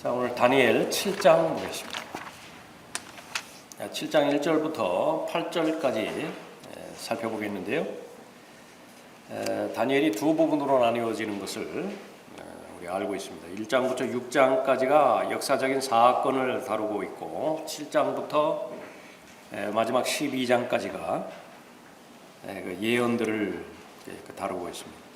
자, 오늘 다니엘 7장 보겠습니다. 7장 1절부터 8절까지 살펴보겠는데요. 에, 다니엘이 두 부분으로 나뉘어지는 것을 에, 우리 알고 있습니다. 1장부터 6장까지가 역사적인 사건을 다루고 있고 7장부터 에, 마지막 12장까지가 에, 그 예언들을 예, 그 다루고 있습니다.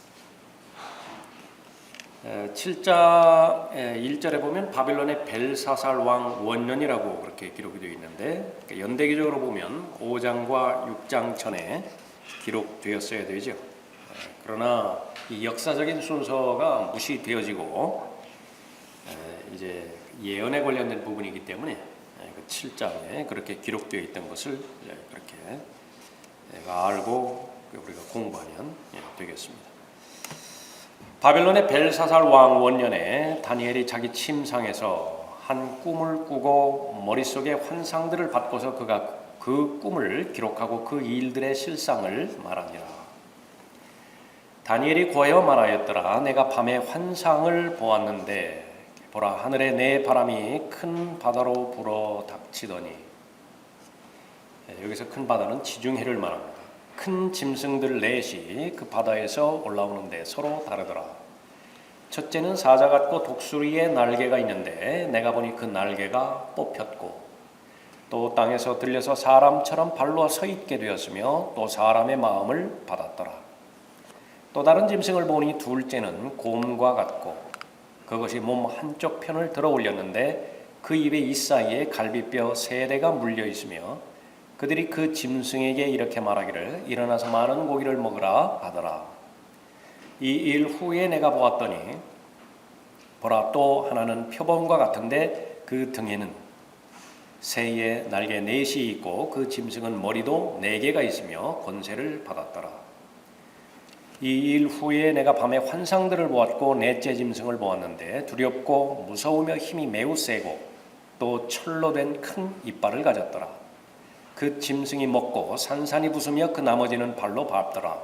7장 1절에 보면 바빌론의 벨사살 왕 원년이라고 그렇게 기록이 되어 있는데 그러니까 연대기적으로 보면 5장과 6장 전에 기록되었어야 되죠. 에, 그러나 이 역사적인 순서가 무시되어지고 에, 이제 예언에 관련된 부분이기 때문에 에, 그 7장에 그렇게 기록되어 있던 것을 예, 그렇게 예, 알고 우리가 공부하면 예, 되겠습니다. 바벨론의 벨사살 왕 원년에 다니엘이 자기 침상에서 한 꿈을 꾸고 머릿속에 환상들을 받고서 그가 그 꿈을 기록하고 그 일들의 실상을 말하니라. 다니엘이 고하여 말하였더라. 내가 밤에 환상을 보았는데 보라 하늘에 내 바람이 큰 바다로 불어 닥치더니 예, 여기서 큰 바다는 지중해를 말합니다. 큰 짐승들 넷이 그 바다에서 올라오는데 서로 다르더라. 첫째는 사자 같고 독수리의 날개가 있는데 내가 보니 그 날개가 뽑혔고 또 땅에서 들려서 사람처럼 발로 서 있게 되었으며 또 사람의 마음을 받았더라. 또 다른 짐승을 보니 둘째는 곰과 같고 그것이 몸 한쪽 편을 들어 올렸는데 그 입에 이 사이에 갈비뼈 세 대가 물려 있으며 그들이 그 짐승에게 이렇게 말하기를 일어나서 많은 고기를 먹으라 하더라. 이 일 후에 내가 보았더니 보라 또 하나는 표범과 같은데 그 등에는 새의 날개 넷이 있고 그 짐승은 머리도 네 개가 있으며 권세를 받았더라. 이 일 후에 내가 밤에 환상들을 보았고 넷째 짐승을 보았는데 두렵고 무서우며 힘이 매우 세고 또 철로 된 큰 이빨을 가졌더라. 그 짐승이 먹고 산산이 부수며 그 나머지는 발로 밟더라.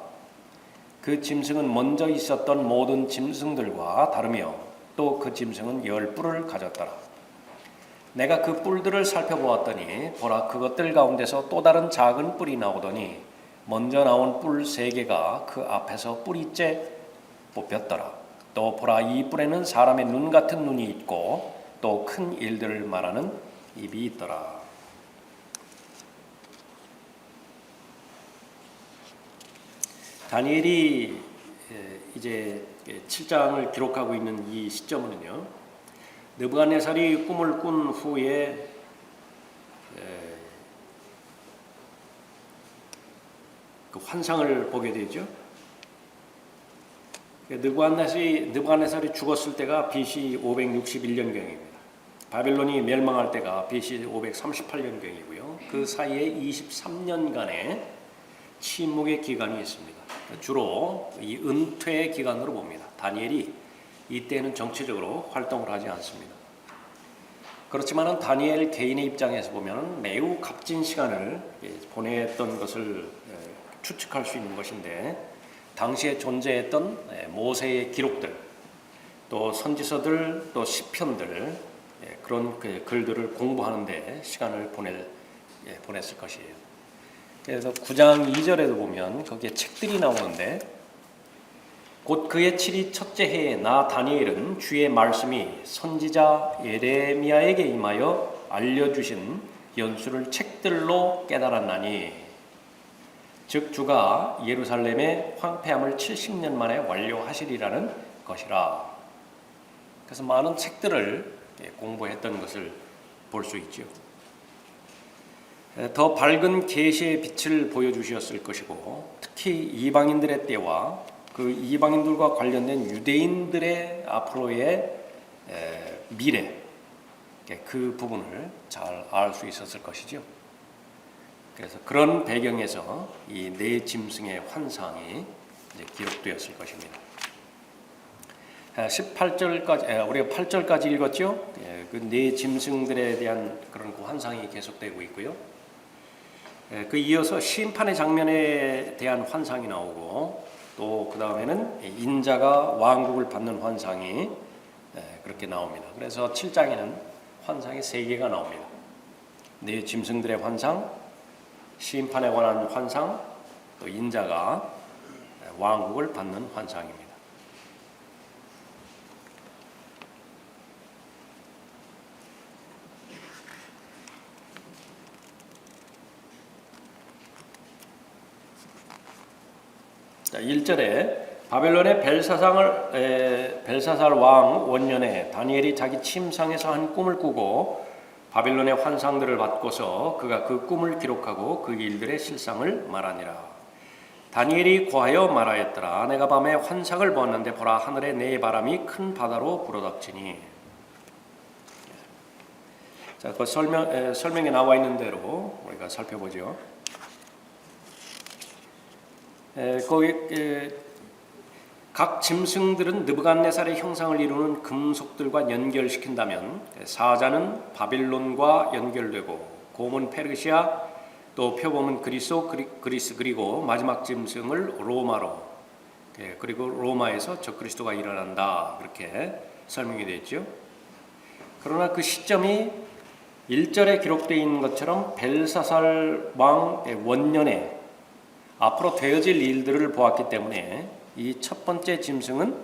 그 짐승은 먼저 있었던 모든 짐승들과 다르며 또 그 짐승은 열 뿔을 가졌더라. 내가 그 뿔들을 살펴보았더니 보라 그것들 가운데서 또 다른 작은 뿔이 나오더니 먼저 나온 뿔 세 개가 그 앞에서 뿌리째 뽑혔더라. 또 보라 이 뿔에는 사람의 눈 같은 눈이 있고 또 큰 일들을 말하는 입이 있더라. 다니엘이 이제 7장을 기록하고 있는 이 시점은요. 느부갓네살이 꿈을 꾼 후에 그 환상을 보게 되죠. 느부갓네살이 느부갓네살이 죽었을 때가 BC 561년경입니다. 바벨론이 멸망할 때가 BC 538년경이고요. 그 사이에 23년간의 침묵의 기간이 있습니다. 주로 이 은퇴의 기간으로 봅니다. 다니엘이 이때는 정치적으로 활동을 하지 않습니다. 그렇지만 다니엘 개인의 입장에서 보면 매우 값진 시간을 보냈던 것을 추측할 수 있는 것인데 당시에 존재했던 모세의 기록들 또 선지서들 또 시편들 그런 그 글들을 공부하는 데 시간을 보낼 보냈을 것이에요. 그래서 9장 2절에도 보면 거기에 책들이 나오는데 곧 그의 7이 첫째 해에 나 다니엘은 주의 말씀이 선지자 예레미야에게 임하여 알려주신 연수를 책들로 깨달았나니 즉 주가 예루살렘의 황폐함을 70년 만에 완료하시리라는 것이라 그래서 많은 책들을 공부했던 것을 볼 수 있죠. 더 밝은 계시의 빛을 보여주셨을 것이고 특히 이방인들의 때와 그 이방인들과 관련된 유대인들의 앞으로의 미래 그 부분을 잘 알 수 있었을 것이죠. 그래서 그런 배경에서 이 네 짐승의 환상이 기록되었을 것입니다. 18절까지 우리가 8절까지 읽었죠. 그 네 짐승들에 대한 그런 그 환상이 계속되고 있고요. 그 이어서 심판의 장면에 대한 환상이 나오고 또 그 다음에는 인자가 왕국을 받는 환상이 예, 그렇게 나옵니다. 그래서 7장에는 환상이 세 개가 나옵니다. 네 짐승들의 환상, 심판에 관한 환상, 또 인자가 왕국을 받는 환상입니다. 자, 1절에 바벨론의 벨사상을 에, 벨사살 왕 원년에 다니엘이 자기 침상에서 한 꿈을 꾸고 바벨론의 환상들을 받고서 그가 그 꿈을 기록하고 그 일들의 실상을 말하니라. 다니엘이 고하여 말하였더라. 내가 밤에 환상을 보았는데 보라 하늘에 내 바람이 큰 바다로 불어닥치니. 자, 그 설명 에, 설명에 나와 있는 대로 우리가 살펴보죠. 에, 거기 에, 각 짐승들은 느부갓네살의 형상을 이루는 금속들과 연결시킨다면 사자는 바빌론과 연결되고 곰은 페르시아 또 표범은 그리스 그리 스 그리고 마지막 짐승을 로마로 예, 그리고 로마에서 적그리스도가 일어난다 그렇게 설명이 되었죠. 그러나 그 시점이 1절에 기록되어 있는 것처럼 벨사살 왕의 원년에 앞으로 되어질 일들을 보았기 때문에 이 첫 번째 짐승은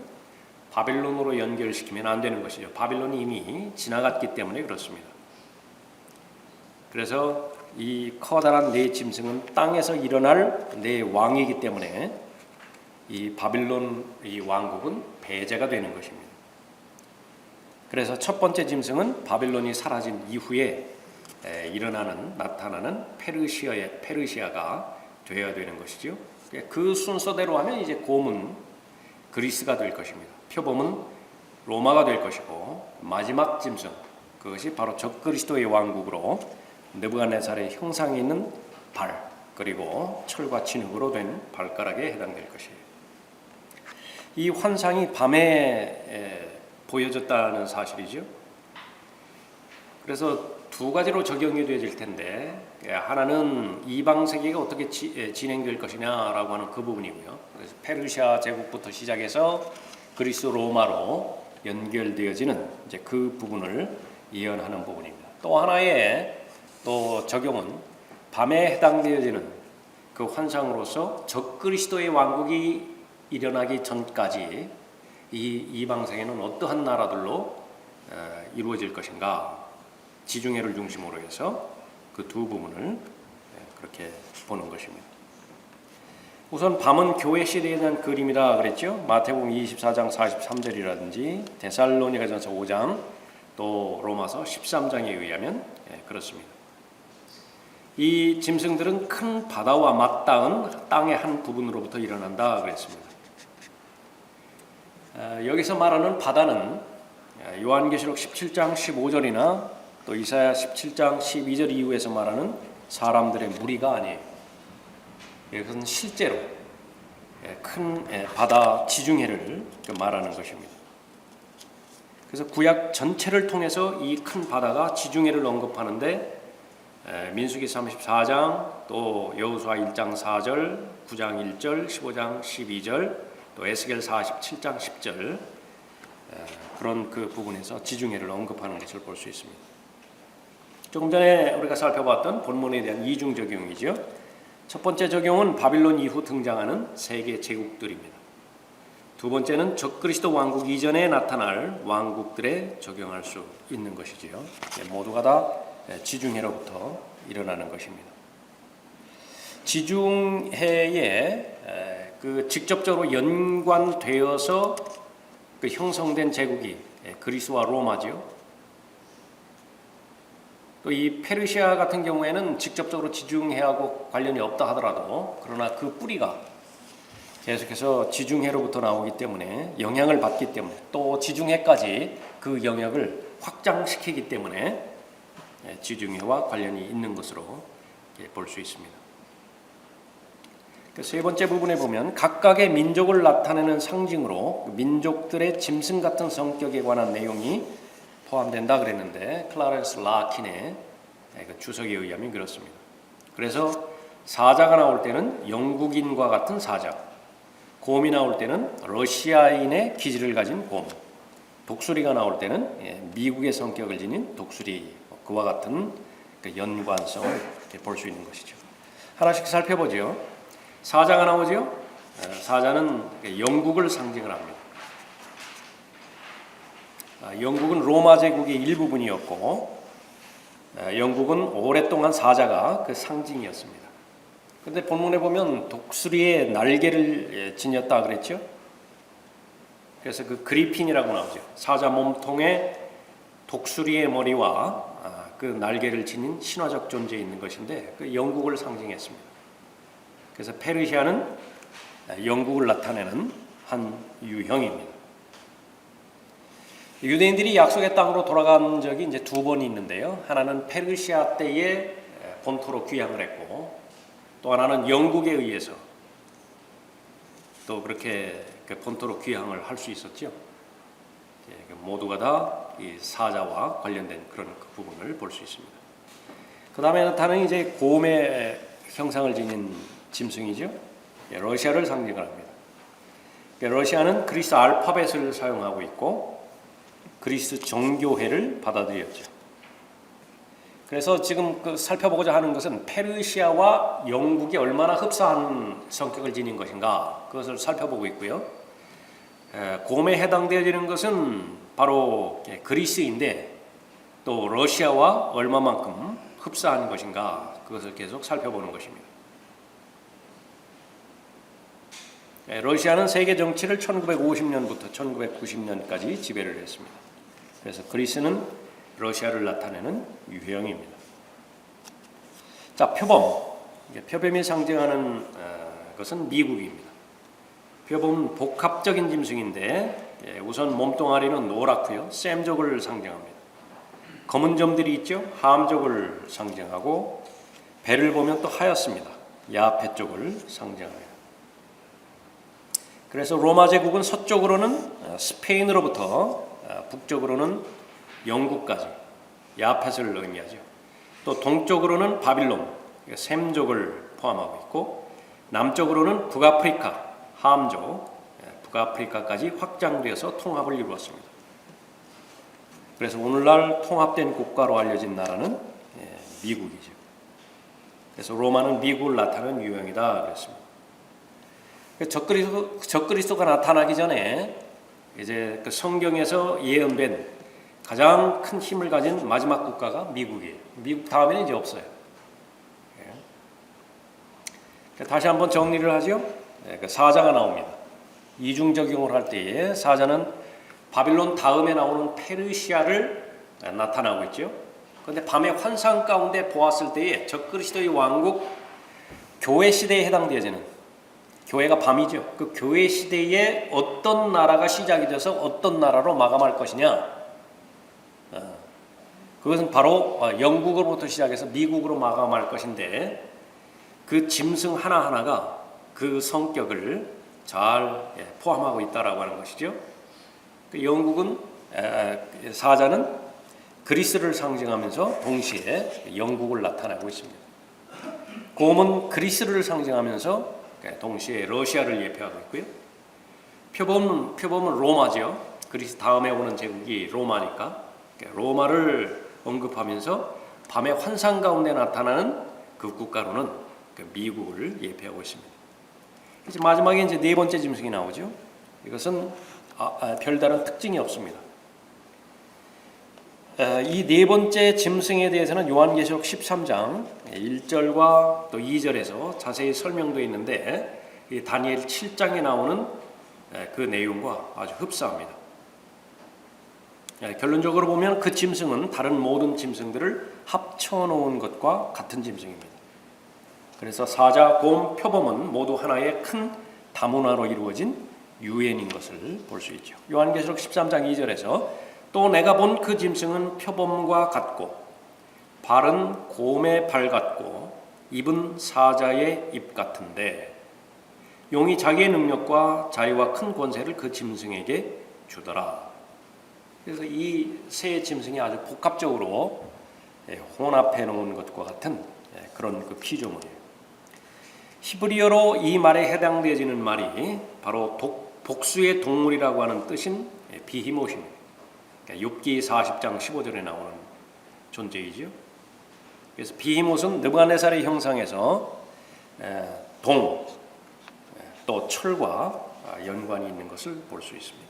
바빌론으로 연결시키면 안 되는 것이죠. 바빌론이 이미 지나갔기 때문에 그렇습니다. 그래서 이 커다란 네 짐승은 땅에서 일어날 네 왕이기 때문에 이 바빌론 이 왕국은 배제가 되는 것입니다. 그래서 첫 번째 짐승은 바빌론이 사라진 이후에 일어나는 나타나는 페르시아의 페르시아가 되어야 되는 것이죠. 그 순서대로 하면 이제 곰은 그리스가 될 것입니다. 표범은 로마가 될 것이고 마지막 짐승 그것이 바로 적그리스도의 왕국으로 느부갓네살의 형상이 있는 발 그리고 철과 진흙으로 된 발가락에 해당될 것이에요. 이 환상이 밤에 보여졌다는 사실이죠. 그래서 두 가지로 적용이 되어질 텐데 예, 하나는 이방 세계가 어떻게 지, 예, 진행될 것이냐라고 하는 그 부분이고요. 그래서 페르시아 제국부터 시작해서 그리스 로마로 연결되어지는 이제 그 부분을 예언하는 부분입니다. 또 하나의 또 적용은 밤에 해당되어지는 그 환상으로서 적그리스도의 왕국이 일어나기 전까지 이 이방 세계는 어떠한 나라들로 어, 이루어질 것인가 지중해를 중심으로 해서 그 두 부분을 네, 그렇게 보는 것입니다. 우선 밤은 교회 시대에 대한 그림이다 그랬죠. 마태복음 24장 43절이라든지 데살로니가전서 5장 또 로마서 13장에 의하면 예, 그렇습니다. 이 짐승들은 큰 바다와 맞닿은 땅의 한 부분으로부터 일어난다 그랬습니다. 아, 여기서 말하는 바다는 아, 요한계시록 17장 15절이나 또 이사야 17장 12절 이후에서 말하는 사람들의 무리가 아니에요. 이것은 실제로 예, 큰 예, 바다 지중해를 말하는 것입니다. 그래서 구약 전체를 통해서 이 큰 바다가 지중해를 언급하는데 예, 민수기 34장 또 여호수아 1장 4절, 9장 1절, 15장 12절, 또 에스겔 47장 10절 그런 그 부분에서 지중해를 언급하는 것을 볼 수 있습니다. 조금 전에 우리가 살펴봤던 본문에 대한 이중 적용이죠. 첫 번째 적용은 바빌론 이후 등장하는 세계 제국들입니다. 두 번째는 적그리스도 왕국 이전에 나타날 왕국들에 적용할 수 있는 것이지요. 네, 모두가 다 지중해로부터 일어나는 것입니다. 지중해에 그 직접적으로 연관되어서 그 형성된 제국이 그리스와 로마지요. 또 이 페르시아 같은 경우에는 직접적으로 지중해하고 관련이 없다 하더라도 그러나 그 뿌리가 계속해서 지중해로부터 나오기 때문에 영향을 받기 때문에 또 지중해까지 그 영역을 확장시키기 때문에 예, 지중해와 관련이 있는 것으로 볼 수 있습니다. 그세 번째 부분에 보면 각각의 민족을 나타내는 상징으로 민족들의 짐승 같은 성격에 관한 내용이 포함된다 그랬는데 클라렌스 라킨의 그 주석에 의하면 그렇습니다. 그래서 사자가 나올 때는 영국인과 같은 사자, 곰이 나올 때는 러시아인의 기질을 가진 곰, 독수리가 나올 때는 예, 미국의 성격을 지닌 독수리 뭐 그와 같은 그 연관성을 볼 수 있는 것이죠. 하나씩 살펴보죠. 사자가 나오죠. 어, 사자는 그 영국을 상징을 합니다. 아, 영국은 로마 제국의 일부분이었고 아, 영국은 오랫동안 사자가 그 상징이었습니다. 그런데 본문에 보면 독수리의 날개를 예, 지녔다 그랬죠. 그래서 그 그리핀이라고 나오죠. 사자 몸통에 독수리의 머리와 아, 그 날개를 지닌 신화적 존재에 있는 것인데 그 영국을 상징했습니다. 그래서 페르시아는 영국을 나타내는 한 유형입니다. 유대인들이 약속의 땅으로 돌아간 적이 이제 두 번이 있는데요. 하나는 페르시아 때에 본토로 귀향을 했고 또 하나는 영국에 의해서 또 그렇게 그 본토로 귀향을 할 수 있었죠. 예, 그 모두가 다이 사자와 관련된 그런 그 부분을 볼 수 있습니다. 그 다음에 나타나는 이제 곰의 형상을 지닌 짐승이죠. 예, 러시아를 상징을 합니다. 예, 러시아는 그리스 알파벳을 사용하고 있고 그리스 정교회를 받아들였죠. 그래서 지금 그 살펴보고자 하는 것은 페르시아와 영국이 얼마나 흡사한 성격을 지닌 것인가 그것을 살펴보고 있고요. 에, 곰에 해당되어지는 것은 바로 예, 그리스인데 또 러시아와 얼마만큼 흡사한 것인가 그것을 계속 살펴보는 것입니다. 예, 러시아는 세계 정치를 1950년부터 1990년까지 지배를 했습니다. 그래서 그리스는 러시아를 나타내는 유형입니다. 자, 표범. 표범이 상징하는 어, 것은 미국입니다. 표범은 복합적인 짐승인데 예, 우선 몸뚱아리는 노랗고요. 샘족을 상징합니다. 검은 점들이 있죠. 함족을 상징하고 배를 보면 또 하얗습니다. 야페 쪽을 상징합니다. 그래서 로마 제국은 서쪽으로는 어, 스페인으로부터 어, 북쪽으로는 영국까지 야펫을 의미하죠. 또 동쪽으로는 바빌론, 셈족을 포함하고 있고 남쪽으로는 북아프리카, 함족, 예, 북아프리카까지 확장되어서 통합을 이루었습니다. 그래서 오늘날 통합된 국가로 알려진 나라는 예, 미국이죠. 그래서 로마는 미국을 나타내는 유형이다 그랬습니다. 적그리스도, 적그리스도가 나타나기 전에 이제 그 성경에서 예언된 가장 큰 힘을 가진 마지막 국가가 미국이에요. 미국 다음에는 이제 없어요. 예. 다시 한번 정리를 하죠. 예, 그 사자가 나옵니다. 이중 적용을 할 때에 사자는 바빌론 다음에 나오는 페르시아를 나타나고 있죠. 그런데 밤의 환상 가운데 보았을 때에 적그리스도의 왕국 교회 시대에 해당되어지는 교회가 밤이죠. 그 교회 시대에 어떤 나라가 시작이 돼서 어떤 나라로 마감할 것이냐. 어, 그것은 바로 어, 영국으로부터 시작해서 미국으로 마감할 것인데 그 짐승 하나하나가 그 성격을 잘 예, 포함하고 있다라고 하는 것이죠. 그 영국은 사자는 그리스를 상징하면서 동시에 영국을 나타내고 있습니다. 곰은 그리스를 상징하면서 동시에 러시아를 예표하고 있고요. 표범은 표범은 로마죠. 그리스 다음에 오는 제국이 로마니까 로마를 언급하면서 밤의 환상 가운데 나타나는 그 국가로는 그 미국을 예표하고 있습니다. 이제 마지막에 이제 네 번째 짐승이 나오죠. 이것은 아, 아, 별다른 특징이 없습니다. 이 네 번째 짐승에 대해서는 요한계시록 13장 1절과 또 2절에서 자세히 설명되어 있는데 다니엘 7장에 나오는 그 내용과 아주 흡사합니다. 결론적으로 보면 그 짐승은 다른 모든 짐승들을 합쳐놓은 것과 같은 짐승입니다. 그래서 사자, 곰, 표범은 모두 하나의 큰 다문화로 이루어진 유엔인 것을 볼 수 있죠. 요한계시록 13장 2절에서 또 내가 본 그 짐승은 표범과 같고 발은 곰의 발 같고 입은 사자의 입 같은데 용이 자기의 능력과 자유와 큰 권세를 그 짐승에게 주더라. 그래서 이 세 짐승이 아주 복합적으로 예, 혼합해 놓은 것과 같은 예, 그런 그 피조물이에요. 히브리어로 이 말에 해당되어지는 말이 바로 독, 복수의 동물이라고 하는 뜻인 예, 비히못입니다. 그러니까 욥기 40장 15절에 나오는 존재이죠. 그래서 비히못은 느부갓네살의 형상에서 에, 동, 에, 또 철과 아, 연관이 있는 것을 볼 수 있습니다.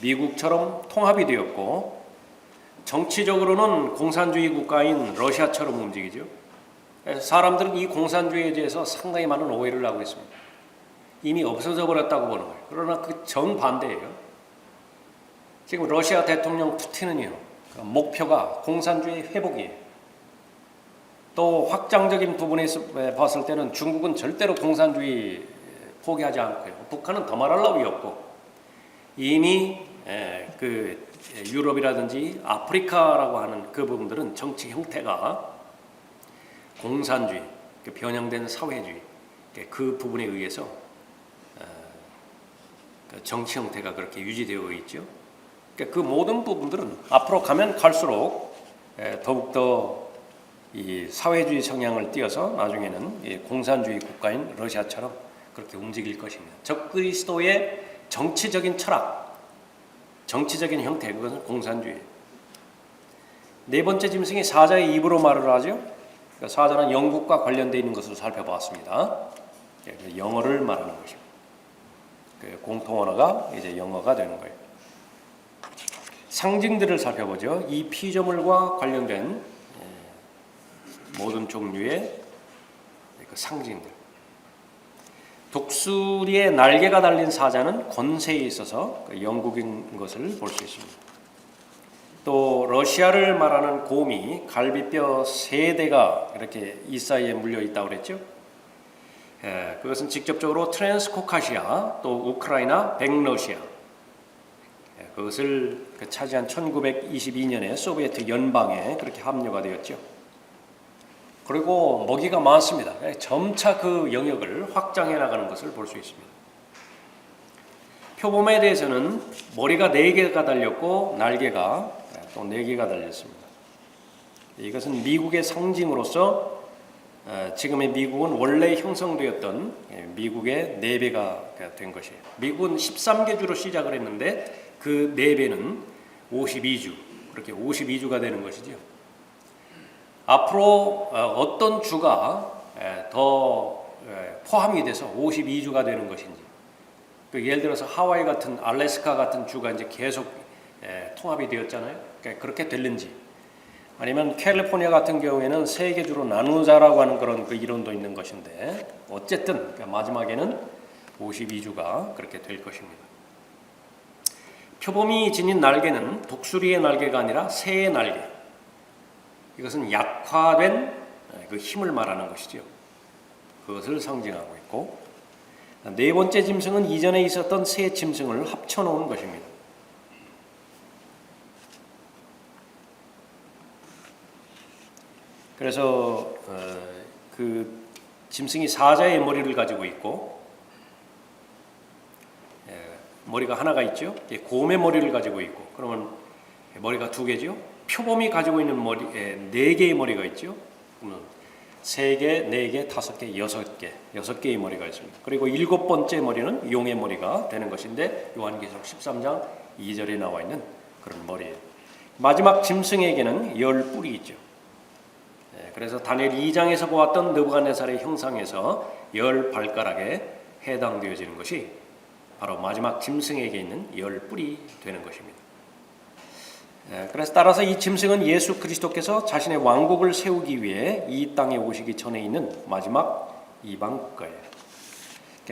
미국처럼 통합이 되었고 정치적으로는 공산주의 국가인 러시아처럼 움직이죠. 사람들은 이 공산주의에 대해서 상당히 많은 오해를 하고 있습니다. 이미 없어져 버렸다고 보는 거예요. 그러나 그 정반대예요. 지금 러시아 대통령 푸틴은요, 그 목표가 공산주의 회복이에요. 또 확장적인 부분에서 봤을 때는 중국은 절대로 공산주의 포기하지 않고요. 북한은 더 말할 나위 없고 이미 에, 그 유럽이라든지 아프리카라고 하는 그 부분들은 정치 형태가 공산주의, 그 변형된 사회주의 그 부분에 의해서 어, 그 정치 형태가 그렇게 유지되어 있죠. 그러니까 그 모든 부분들은 앞으로 가면 갈수록 에, 더욱더 이 사회주의 성향을 띄어서 나중에는 이 공산주의 국가인 러시아처럼 그렇게 움직일 것입니다. 적그리스도의 정치적인 철학, 정치적인 형태 그것은 공산주의. 네 번째 짐승이 사자의 입으로 말을 하죠. 그러니까 사자는 영국과 관련되어 있는 것을 살펴봤습니다. 예, 영어를 말하는 것입니다. 그 공통 언어가 이제 영어가 되는 거예요. 상징들을 살펴보죠. 이 피조물과 관련된 예, 모든 종류의 그 상징들. 독수리의 날개가 달린 사자는 권세에 있어서 그 영국인 것을 볼 수 있습니다. 또 러시아를 말하는 곰이 갈비뼈 세 대가 이렇게 이 사이에 물려 있다고 그랬죠. 예, 그것은 직접적으로 트랜스코카시아 또 우크라이나 백러시아 예, 그것을 그 차지한 1922년에 소비에트 연방에 그렇게 합류가 되었죠. 그리고 먹이가 많습니다. 예, 점차 그 영역을 확장해 나가는 것을 볼 수 있습니다. 표범에 대해서는 머리가 네 개가 달렸고 날개가 또네 개가 달렸습니다. 이것은 미국의 상징으로서 어, 지금의 미국은 원래 형성되었던 예, 미국의 네 배가 된 것이에요. 미국은 13개 주로 시작을 했는데 그네 배는 52주 그렇게 52주가 되는 것이죠. 앞으로 어, 어떤 주가 더 포함이 돼서 52주가 되는 것인지 그 예를 들어서 하와이 같은 알래스카 같은 주가 이제 계속 통합이 되었잖아요. 그러니까 그렇게 될는지 아니면 캘리포니아 같은 경우에는 세 개 주로 나누자라고 하는 그런 그 이론도 있는 것인데 어쨌든 그러니까 마지막에는 52주가 그렇게 될 것입니다. 표범이 지닌 날개는 독수리의 날개가 아니라 새의 날개. 이것은 약화된 그 힘을 말하는 것이죠. 그것을 상징하고 있고 네 번째 짐승은 이전에 있었던 새 짐승을 합쳐 놓은 것입니다. 그래서 어, 그 짐승이 사자의 머리를 가지고 있고 예, 머리가 하나가 있죠. 예, 곰의 머리를 가지고 있고 그러면 머리가 두 개죠. 표범이 가지고 있는 머리 예, 네 개의 머리가 있죠. 그러면 세 개, 네 개, 다섯 개, 여섯 개, 여섯 개의 머리가 있습니다. 그리고 일곱 번째 머리는 용의 머리가 되는 것인데 요한계시록 13장 2절에 나와 있는 그런 머리예요. 마지막 짐승에게는 열 뿔이 있죠. 예, 그래서 다니엘 2장에서 보았던 느부갓네살의 형상에서 열 발가락에 해당되어지는 것이 바로 마지막 짐승에게 있는 열 뿔이 되는 것입니다. 예, 그래서 따라서 이 짐승은 예수 그리스도께서 자신의 왕국을 세우기 위해 이 땅에 오시기 전에 있는 마지막 이방 국가예요.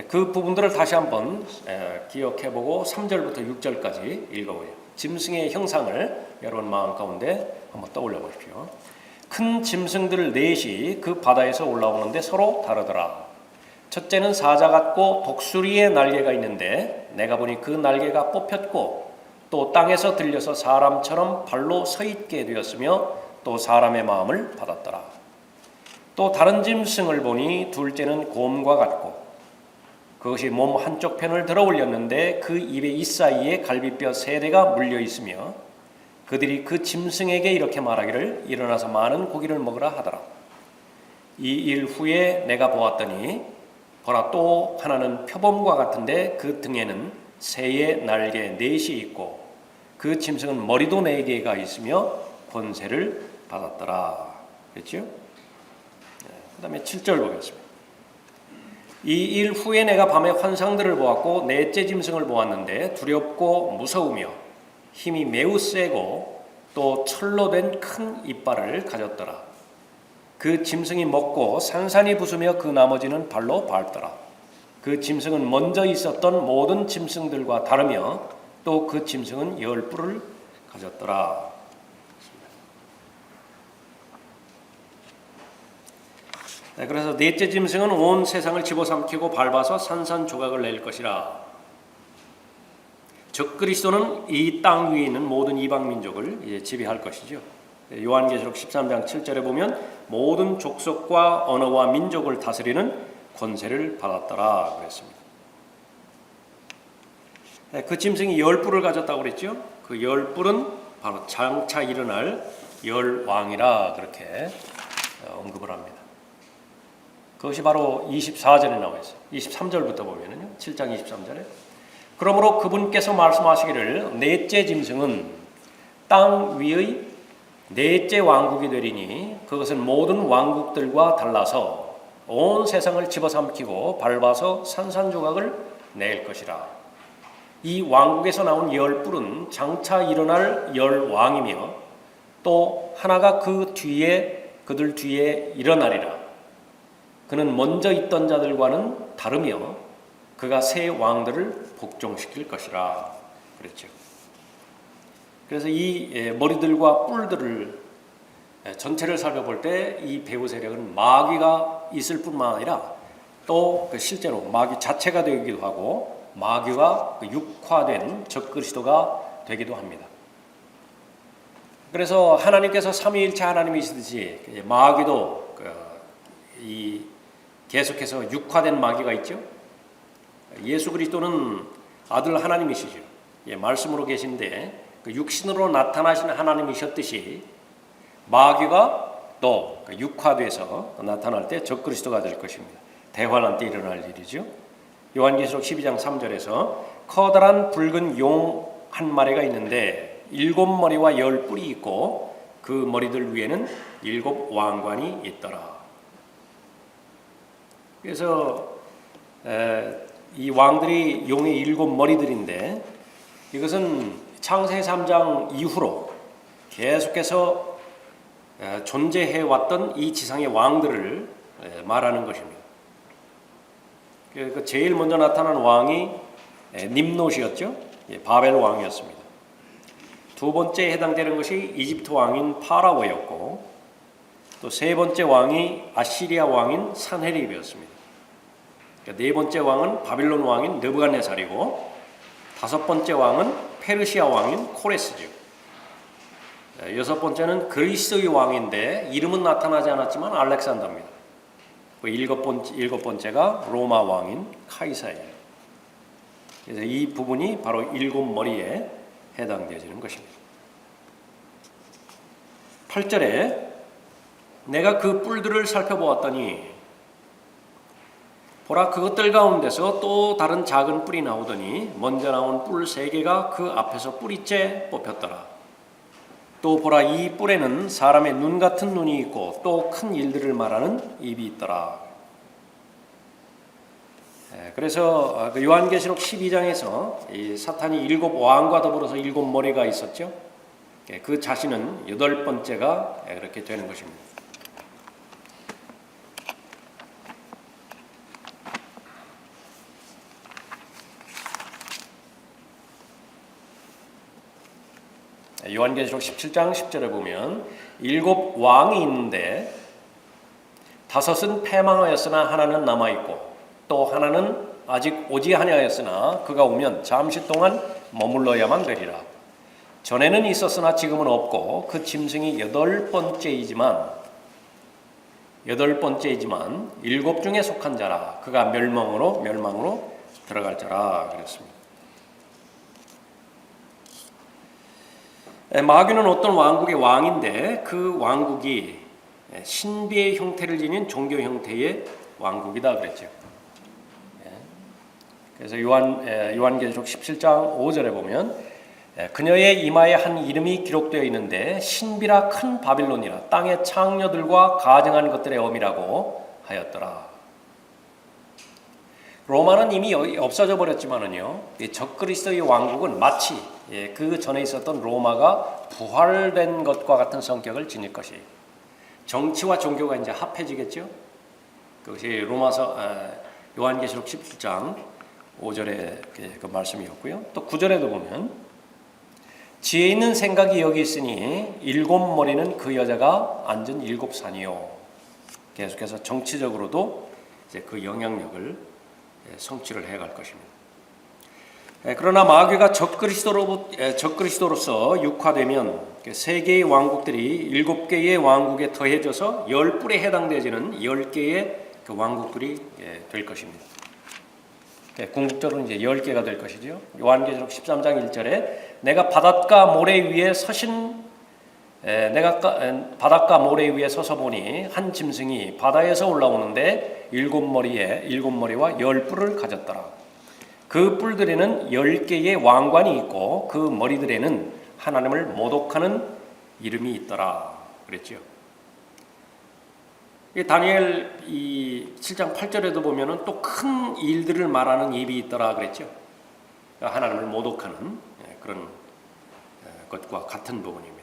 그 부분들을 다시 한번 예, 기억해보고 3절부터 6절까지 읽어보요. 짐승의 형상을 여러분 마음 가운데 한번 떠올려 보십시오. 큰 짐승들 넷이 그 바다에서 올라오는데 서로 다르더라. 첫째는 사자 같고 독수리의 날개가 있는데 내가 보니 그 날개가 뽑혔고 또 땅에서 들려서 사람처럼 발로 서 있게 되었으며 또 사람의 마음을 받았더라. 또 다른 짐승을 보니 둘째는 곰과 같고 그것이 몸 한쪽 편을 들어 올렸는데 그 입의 이사이에 갈비뼈 세 대가 물려 있으며 그들이 그 짐승에게 이렇게 말하기를 일어나서 많은 고기를 먹으라 하더라. 이 일 후에 내가 보았더니 보라 또 하나는 표범과 같은데 그 등에는 새의 날개 넷이 있고 그 짐승은 머리도 네 개가 있으며 권세를 받았더라. 그렇죠? 그다음에 7절 보겠습니다. 이 일 후에 내가 밤에 환상들을 보았고 넷째 짐승을 보았는데 두렵고 무서우며 힘이 매우 세고 또 철로 된 큰 이빨을 가졌더라. 그 짐승이 먹고 산산이 부수며 그 나머지는 발로 밟더라. 그 짐승은 먼저 있었던 모든 짐승들과 다르며 또 그 짐승은 열 뿔을 가졌더라. 네, 그래서 넷째 짐승은 온 세상을 집어삼키고 밟아서 산산조각을 낼 것이라. 적 그리스도는 이 땅 위에 있는 모든 이방 민족을 이제 지배할 것이죠. 네, 요한계시록 13장 7절에 보면 모든 족속과 언어와 민족을 다스리는 권세를 받았더라 그랬습니다. 네, 그 짐승이 열 뿔을 가졌다고 그랬죠. 그 열 뿔은 바로 장차 일어날 열 왕이라 그렇게 어, 언급을 합니다. 그것이 바로 24절에 나와 있어요. 23절부터 보면은요. 7장 23절에 그러므로 그분께서 말씀하시기를 넷째 짐승은 땅 위의 넷째 왕국이 되리니 그것은 모든 왕국들과 달라서 온 세상을 집어삼키고 밟아서 산산조각을 낼 것이라. 이 왕국에서 나온 열 뿔은 장차 일어날 열 왕이며 또 하나가 그 뒤에 그들 뒤에 일어나리라. 그는 먼저 있던 자들과는 다르며 그가 새 왕들을 복종시킬 것이라 그랬죠. 그래서 이 예, 머리들과 뿔들을 예, 전체를 살펴볼 때 이 배후 세력은 마귀가 있을 뿐만 아니라 또그 실제로 마귀 자체가 되기도 하고 마귀가 그 육화된 적그리스도가 되기도 합니다. 그래서 하나님께서 삼위일체 하나님이시듯이 마귀도 그이 계속해서 육화된 마귀가 있죠. 예수 그리스도는 아들 하나님이시죠. 예, 말씀으로 계신데 그 육신으로 나타나신 하나님이셨듯이 마귀가 또그 육화돼서 나타날 때 적그리스도가 될 것입니다. 대환란 때 일어날 일이죠. 요한계시록 12장 3절에서 커다란 붉은 용 한 마리가 있는데 일곱 머리와 열 뿔이 있고 그 머리들 위에는 일곱 왕관이 있더라. 그래서 이 왕들이 용의 일곱 머리들인데 이것은 창세 3장 이후로 계속해서 존재해 왔던 이 지상의 왕들을 말하는 것입니다. 그 제일 먼저 나타난 왕이 님노시였죠. 예, 바벨 왕이었습니다. 두 번째 해당되는 것이 이집트 왕인 파라오였고 또 세 번째 왕이 아시리아 왕인 산헤립이었습니다. 그러니까 네 번째 왕은 바빌론 왕인 느부갓네살이고 다섯 번째 왕은 페르시아 왕인 코레스죠. 여섯 번째는 그리스의 왕인데 이름은 나타나지 않았지만 알렉산더입니다. 그 일곱 번째 일곱 번째가 로마 왕인 카이사예요. 그래서 이 부분이 바로 일곱 머리에 해당되어지는 것입니다. 8절에 내가 그 뿔들을 살펴보았더니 보라 그것들 가운데서 또 다른 작은 뿔이 나오더니 먼저 나온 뿔 세 개가 그 앞에서 뿌리째 뽑혔더라. 또 보라 이 뿔에는 사람의 눈 같은 눈이 있고 또 큰 일들을 말하는 입이 있더라. 예, 그래서 그 요한계시록 12장에서 사탄이 일곱 왕과 더불어서 일곱 머리가 있었죠. 예, 그 자신은 여덟 번째가 그렇게 되는 것입니다. 요한계시록 17장 10절에 보면 일곱 왕이 있는데 다섯은 패망하였으나 하나는 남아 있고 또 하나는 아직 오지 아니하였으나 그가 오면 잠시 동안 머물러야만 되리라. 전에는 있었으나 지금은 없고 그 짐승이 여덟 번째이지만 여덟 번째이지만 일곱 중에 속한 자라 그가 멸망으로 멸망으로 들어갈 자라 그랬습니다. 마귀는 어떤 왕국의 왕인데 그 왕국이 신비의 형태를 지닌 종교 형태의 왕국이다 그랬죠. 그래서 요한 요한계시록 17장 5절에 보면 예, 그녀의 이마에 한 이름이 기록되어 있는데 신비라 큰 바빌론이라 땅의 창녀들과 가증한 것들의 어미라고 하였더라. 로마는 이미 없어져 버렸지만은요. 이 적그리스도의 왕국은 마치 예, 그 전에 있었던 로마가 부활된 것과 같은 성격을 지닐 것이. 정치와 종교가 이제 합해지겠죠. 그것이 로마서 아, 요한계시록 17장 5절의 그, 그 말씀이었고요. 또 9절에도 보면 지혜 있는 생각이 여기 있으니 일곱 머리는 그 여자가 앉은 일곱 산이요. 계속해서 정치적으로도 이제 그 영향력을 예, 성취를 해갈 것입니다. 예, 그러나 마귀가 예, 적그리스도로서 육화되면 세 개의 왕국들이 일곱 개의 왕국에 더해져서 열 뿔에 해당되지는 열 개의 그 왕국들이 될 것입니다. 궁극적으로 이제 열 개가 될 것이죠. 요한계시록 13장 1절에 내가 바닷가 모래 위에 서신 에, 내가 바닷가 모래 위에 서서 보니 한 짐승이 바다에서 올라오는데 일곱 머리에 일곱 머리와 열 뿔을 가졌더라. 그 뿔들에는 열 개의 왕관이 있고 그 머리들에는 하나님을 모독하는 이름이 있더라. 그랬죠. 이 다니엘 이 7장 8절에도 보면은 또 큰 일들을 말하는 입이 있더라 그랬죠. 하나님을 모독하는 예, 그런 예, 것과 같은 부분입니다.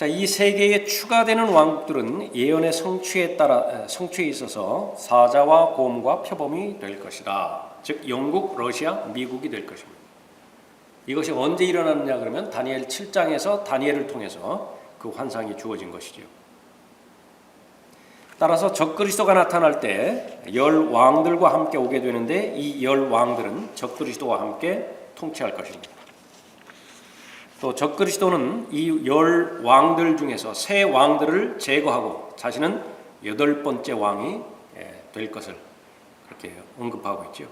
자, 이 세 개의 추가되는 왕국들은 예언의 성취에 따라 성취에 있어서 사자와 곰과 표범이 될 것이다. 즉 영국, 러시아, 미국이 될 것입니다. 이것이 언제 일어났느냐 그러면 다니엘 7장에서 다니엘을 통해서 그 환상이 주어진 것이죠. 따라서 적그리스도가 나타날 때 열 왕들과 함께 오게 되는데 이 열 왕들은 적그리스도와 함께 통치할 것입니다. 또 적그리스도는 이 열 왕들 중에서 세 왕들을 제거하고 자신은 여덟 번째 왕이 예, 될 것을 그렇게 언급하고 있죠.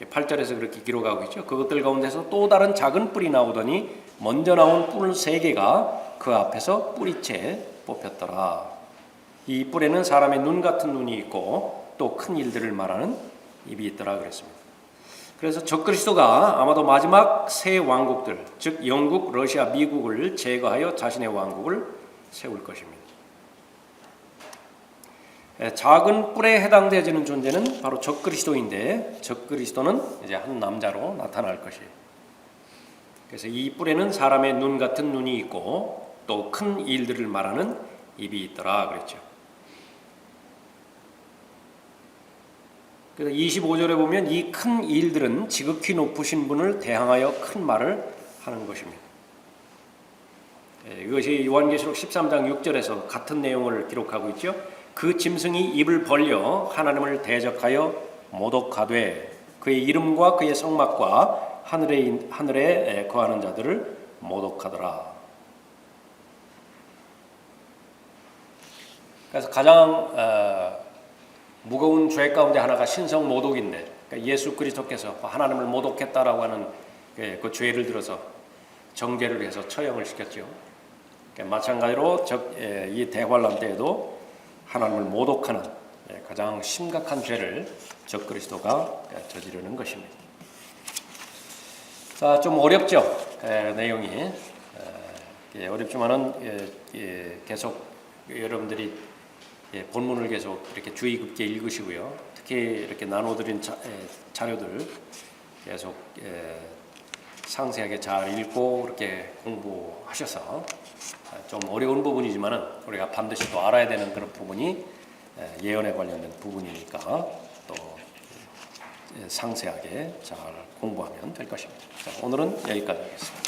8절에서 그렇게 기록하고 있죠. 그것들 가운데서 또 다른 작은 뿔이 나오더니 먼저 나온 뿔 세 개가 그 앞에서 뿌리채 뽑혔더라. 이 뿔에는 사람의 눈 같은 눈이 있고 또 큰 일들을 말하는 입이 있더라 그랬습니다. 그래서 적그리스도가 아마도 마지막 세 왕국들, 즉 영국, 러시아, 미국을 제거하여 자신의 왕국을 세울 것입니다. 예, 작은 뿔에 해당되지는 존재는 바로 적그리스도인데 적그리스도는 이제 한 남자로 나타날 것이에요. 그래서 이 뿔에는 사람의 눈 같은 눈이 있고 또 큰 일들을 말하는 입이 있더라 그랬죠. 그래서 25절에 보면 이 큰 일들은 지극히 높으신 분을 대항하여 큰 말을 하는 것입니다. 예, 이것이 요한계시록 13장 6절에서 같은 내용을 기록하고 있죠. 그 짐승이 입을 벌려 하나님을 대적하여 모독하되 그의 이름과 그의 성막과 하늘에 하늘에 거하는 자들을 모독하더라. 그래서 가장 어, 무거운 죄 가운데 하나가 신성 모독인데 그러니까 예수 그리스도께서 하나님을 모독했다라고 하는 그, 그 죄를 들어서 정죄를 해서 처형을 시켰죠. 그러니까 마찬가지로 적, 예, 이 대관람 때에도 하나님을 모독하는 예, 가장 심각한 죄를 적 그리스도가 저지르는 것입니다. 자, 좀 어렵죠 예, 내용이 예, 어렵지만은 예, 예, 계속 여러분들이 예, 본문을 계속 이렇게 주의 깊게 읽으시고요. 특히 이렇게 나눠드린 자, 예, 자료들 계속 예, 상세하게 잘 읽고 그렇게 공부하셔서 좀 어려운 부분이지만은 우리가 반드시 또 알아야 되는 그런 부분이 예, 예언에 관련된 부분이니까 또 예, 상세하게 잘 공부하면 될 것입니다. 자, 오늘은 여기까지 하겠습니다.